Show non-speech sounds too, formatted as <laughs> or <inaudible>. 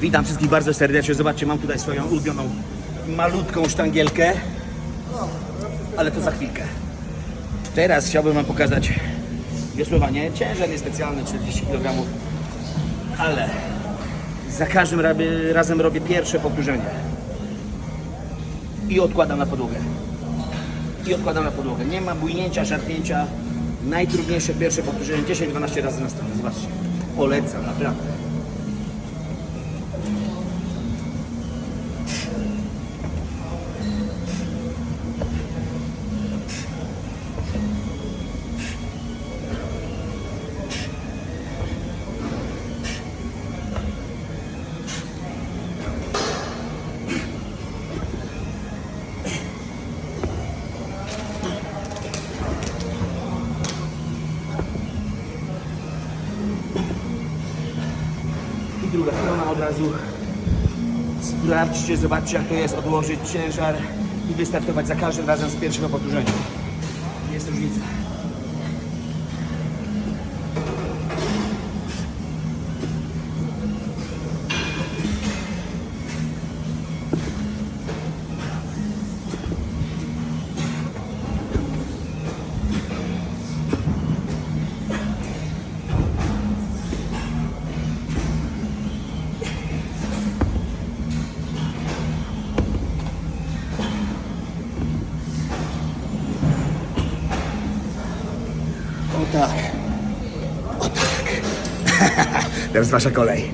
Witam wszystkich bardzo serdecznie. Zobaczcie, mam tutaj swoją ulubioną malutką sztangielkę. Ale to za chwilkę. Teraz chciałbym Wam pokazać wiosłowanie. Ciężar jest specjalny, 40 kg. Ale za każdym razem robię pierwsze powtórzenie. I odkładam na podłogę. I odkładam na podłogę. Nie ma bujnięcia, szarpnięcia. Najtrudniejsze pierwsze powtórzenie 10-12 razy na stronę. Zobaczcie. Polecam, naprawdę. I druga strona od razu. Sprawdźcie, zobaczcie jak to jest odłożyć ciężar i wystartować za każdym razem z pierwszego powtórzenia. Jest różnica. O tak. O tak. <laughs> Teraz wasza kolej.